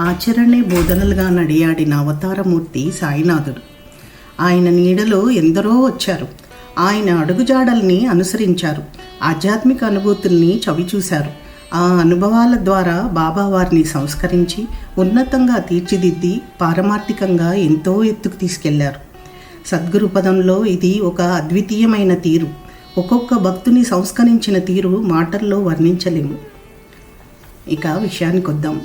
ఆచరణే బోధనలుగా నడియాడిన అవతారమూర్తి సాయినాథుడు. ఆయన నీడలో ఎందరో వచ్చారు. ఆయన అడుగుజాడల్ని అనుసరించారు. ఆధ్యాత్మిక అనుభూతుల్ని చవిచూశారు. ఆ అనుభవాల ద్వారా బాబా వారిని సంస్కరించి ఉన్నతంగా తీర్చిదిద్ది పారమార్థికంగా ఎంతో ఎత్తుకు తీసుకెళ్ళారు. సద్గురు పదంలో ఇది ఒక అద్వితీయమైన తీరు. ఒక్కొక్క భక్తుని సంస్కరించిన తీరు మాటల్లో వర్ణించలేము. ఇక విషయానికి వద్దాం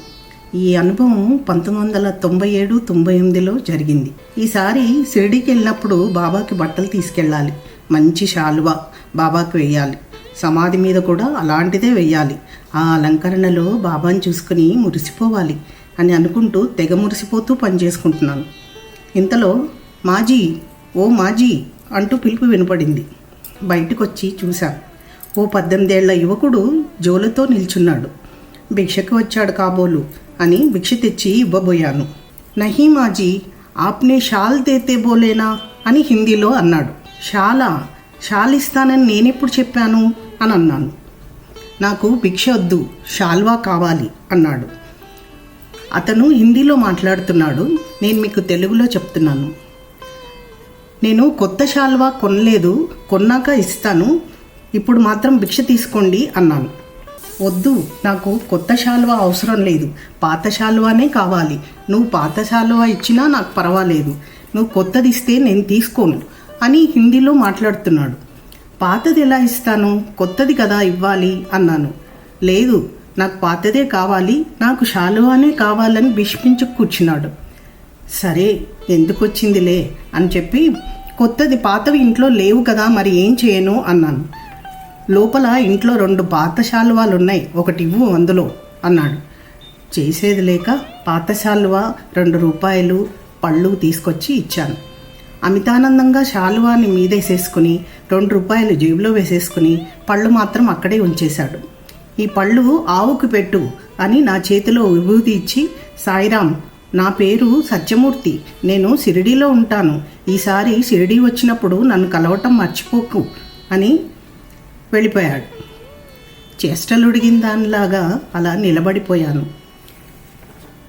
ఈ అనుభవం పంతొమ్మిది వందల తొంభై ఏడు తొంభై ఎనిమిదిలో జరిగింది. ఈసారి షిరిడీకి వెళ్ళినప్పుడు బాబాకి బట్టలు తీసుకెళ్ళాలి. మంచి శాలువా బాబాకి వేయాలి సమాధి మీద కూడా అలాంటిదే వేయాలి ఆ అలంకరణలో బాబాని చూసుకుని మురిసిపోవాలి అని అనుకుంటూ తెగ మురిసిపోతూ పనిచేసుకుంటున్నాను. ఇంతలో మాజీ ఓ మాజీ అంటూ పిలుపు వినపడింది. బయటకొచ్చి చూశాను ఓ పద్దెనిమిదేళ్ళ యువకుడు జోలతో నిల్చున్నాడు. భిక్షకు వచ్చాడు కాబోలు. అని భిక్ష తెచ్చి ఇవ్వబోయాను. నహీమాజీ ఆప్నే షాల్ తేతే బోలేనా? అని హిందీలో అన్నాడు. షాలా షాల్ ఇస్తానని నేనెప్పుడు చెప్పాను? అని అన్నాను. నాకు భిక్ష వద్దు షాల్వా కావాలి అన్నాడు. అతను హిందీలో మాట్లాడుతున్నాడు నేను మీకు తెలుగులో చెప్తున్నాను. నేను కొత్త శాల్వా కొనలేదు కొన్నాక ఇస్తాను ఇప్పుడు మాత్రం భిక్ష తీసుకోండి అన్నాను. వద్దు నాకు కొత్త శాలువా అవసరం లేదు. పాత శాలువానే కావాలి. నువ్వు పాత శాలువా ఇచ్చినా నాకు పర్వాలేదు. నువ్వు కొత్తది ఇస్తే నేను తీసుకోను అని హిందీలో మాట్లాడుతున్నాడు. పాతది ఎలా ఇస్తాను? కొత్తది కదా ఇవ్వాలి అన్నాను. లేదు నాకు పాతదే కావాలి నాకు శాలువానే కావాలని బిష్పించు కూర్చున్నాడు. సరే ఎందుకు వచ్చిందిలే అని చెప్పి కొత్తది పాతవి ఇంట్లో లేవు కదా మరి ఏం చేయను అన్నాను. లోపల ఇంట్లో రెండు పాత శాలువాలు ఉన్నాయి ఒకటి ఇవ్వు అందులో అన్నాడు. చేసేది లేక పాత శాలువా రెండు రూపాయలు పళ్ళు తీసుకొచ్చి ఇచ్చాను. అమితానందంగా శాలువాని మీదేసేసుకుని రెండు రూపాయలు జేబులో వేసేసుకుని పళ్ళు మాత్రం అక్కడే ఉంచేశాడు. ఈ పళ్ళు ఆవుకు పెట్టు అని నా చేతిలో విభూతి ఇచ్చి సాయిరాం నా పేరు సత్యమూర్తి నేను షిరిడీలో ఉంటాను. ఈసారి షిరిడీ వచ్చినప్పుడు నన్ను కలవటం మర్చిపోకు అని వెళ్ళిపోయాడు. చేష్టలుడిగిన దానిలాగా అలా నిలబడిపోయాను.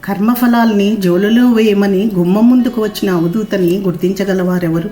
కర్మఫలాల్ని జోలులో వేయమని గుమ్మం ముందుకు వచ్చిన అవధూతని గుర్తించగలవారెవరు?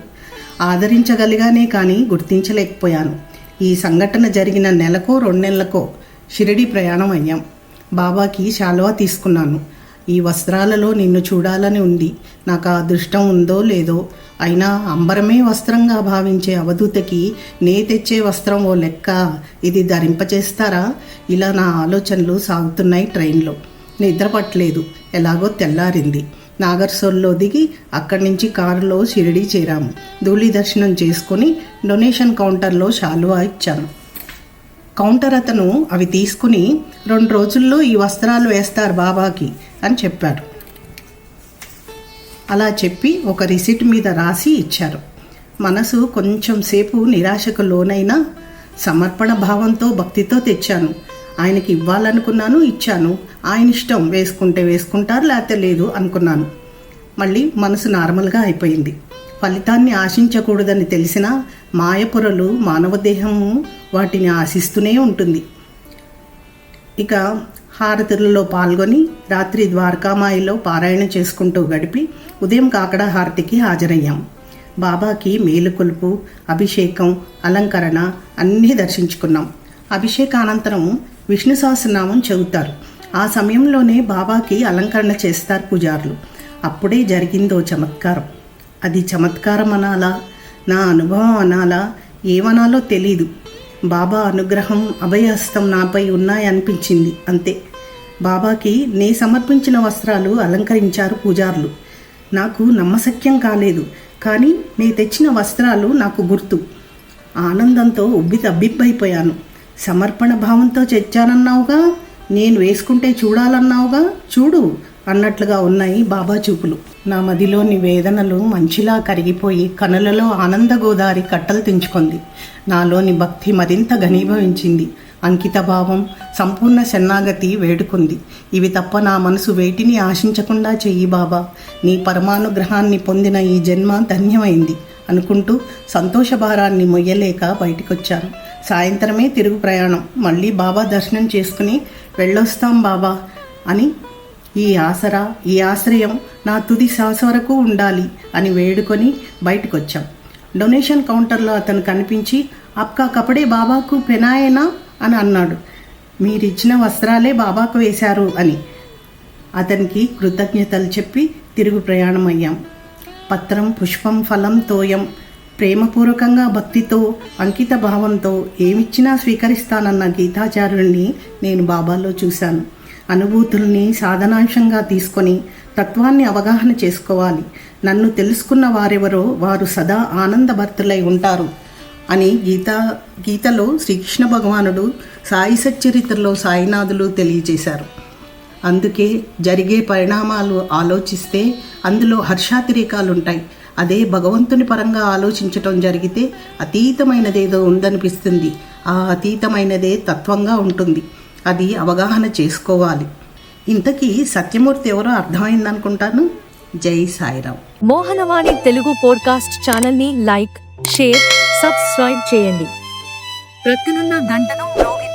ఆదరించగలిగానే కానీ గుర్తించలేకపోయాను. ఈ సంఘటన జరిగిన నెలకో రెండు నెలలకో షిరిడి ప్రయాణం అయ్యాం బాబాకి శాలువా తీసుకున్నాను. ఈ వస్త్రాలలో నిన్ను చూడాలని ఉంది. నాకు ఆ అదృష్టం ఉందో లేదో? అయినా అంబరమే వస్త్రంగా భావించే అవధూతకి నే తెచ్చే వస్త్రం ఓ లెక్క. ఇది ధరింపచేస్తారా? ఇలా నా ఆలోచనలు సాగుతున్నాయి ట్రైన్లో. నిద్ర పట్టలేదు. ఎలాగో తెల్లారింది. నాగర్సోల్లో దిగి అక్కడి నుంచి కారులో షిరిడి చేరాము. ధూళి దర్శనం చేసుకుని డొనేషన్ కౌంటర్లో శాలువా ఇచ్చాను. కౌంటర్ అతను అవి తీసుకుని రెండు రోజుల్లో ఈ వస్త్రాలు వేస్తారు బాబాకి అని చెప్పారు అలా చెప్పి ఒక రిసిట్ మీద రాసి ఇచ్చారు. మనసు కొంచెం సేపు నిరాశకు లోనైనా సమర్పణ భావంతో భక్తితో తెచ్చాను. ఆయనకి ఇవ్వాలనుకున్నాను ఇచ్చాను. ఆయన ఇష్టం వేసుకుంటే వేసుకుంటారు లేకపోతే లేదు అనుకున్నాను. మళ్ళీ మనసు నార్మల్గా అయిపోయింది. ఫలితాన్ని ఆశించకూడదని తెలిసిన మాయపురలు మానవ దేహము వాటిని ఆశిస్తూనే ఉంటుంది. ఇక హారతులలో పాల్గొని రాత్రి ద్వారకామాయిలో పారాయణ చేసుకుంటూ గడిపి ఉదయం కాకడ హారతికి హాజరయ్యాం. బాబాకి మేలుకొలుపు అభిషేకం అలంకరణ అన్నీ దర్శించుకున్నాం. అభిషేకానంతరం విష్ణు సహస్రనామం చెబుతారు ఆ సమయంలోనే బాబాకి అలంకరణ చేస్తారు పూజారులు. అప్పుడే జరిగిందో చమత్కారం. అది చమత్కారం అనాలా? నా అనుభవం అనాలా? ఏమనాలో తెలీదు. బాబా అనుగ్రహం అభయహస్తం నాపై ఉన్నాయనిపించింది. అంతే. బాబాకి నే సమర్పించిన వస్త్రాలు అలంకరించారు పూజారులు. నాకు నమ్మశక్యం కాలేదు. కానీ నే తెచ్చిన వస్త్రాలు నాకు గుర్తు. ఆనందంతో ఉబ్బి తబ్బిబ్బైపోయాను. సమర్పణ భావంతో తెచ్చానన్నావుగా నేను వేసుకుంటే చూడాలన్నావుగా? చూడు అన్నట్లుగా ఉన్నాయి బాబా చూపులు. నా మదిలోని వేదనలు మంచిలా కరిగిపోయి కనులలో ఆనందగోదారి కట్టలు తెంచుకుంది. నాలోని భక్తి మరింత ఘనీభవించింది. అంకితభావం సంపూర్ణ శరణాగతి వేడుకుంది. ఇవి తప్ప నా మనసు వేటిని ఆశించకుండా చెయ్యి బాబా. నీ పరమానుగ్రహాన్ని పొందిన ఈ జన్మ ధన్యమైంది అనుకుంటూ సంతోష భారాన్ని మొయ్యలేక బయటికొచ్చాను. సాయంత్రమే తిరుగు ప్రయాణం. మళ్ళీ బాబా దర్శనం చేసుకుని వెళ్ళొస్తాం బాబా అని ఈ ఆసరా ఈ ఆశ్రయం నా తుది శ్వాస వరకు ఉండాలి అని వేడుకొని బయటకొచ్చాం. డొనేషన్ కౌంటర్లో అతను కనిపించి అప్కా కపడే బాబాకు పెనాయేనా? అని అన్నాడు. మీరిచ్చిన వస్త్రాలే బాబాకు వేశారు అని. అతనికి కృతజ్ఞతలు చెప్పి తిరుగు ప్రయాణం అయ్యాం పత్రం పుష్పం ఫలం తోయం ప్రేమపూర్వకంగా భక్తితో అంకిత భావంతో ఏమిచ్చినా స్వీకరిస్తానన్న గీతాచార్యుడిని నేను బాబాలో చూశాను. అనుభూతుల్ని సాధనాంశంగా తీసుకొని తత్వాన్ని అవగాహన చేసుకోవాలి. నన్ను తెలుసుకున్న వారెవరో వారు సదా ఆనందభర్తులై ఉంటారు అని గీత గీతలో శ్రీకృష్ణ భగవానుడు సాయి సచ్చరిత్రలో సాయినాథులు తెలియజేశారు. అందుకే జరిగే పరిణామాలు ఆలోచిస్తే అందులో హర్షాతిరేకాలు ఉంటాయి అదే భగవంతుని పరంగా ఆలోచించటం జరిగితే అతీతమైనదేదో ఉందనిపిస్తుంది. ఆ అతీతమైనదే తత్వంగా ఉంటుంది. అది అవగాహన చేసుకోవాలి. ఇంతకీ సత్యమూర్తి ఎవరో అర్థమైందనుకుంటాను? జై సాయిరాం. మోహనవాణి తెలుగు పోడ్కాస్ట్ ఛానల్ని లైక్ షేర్ సబ్స్క్రైబ్ చేయండి. ప్రక్కనున్న గంటను మ్రోగి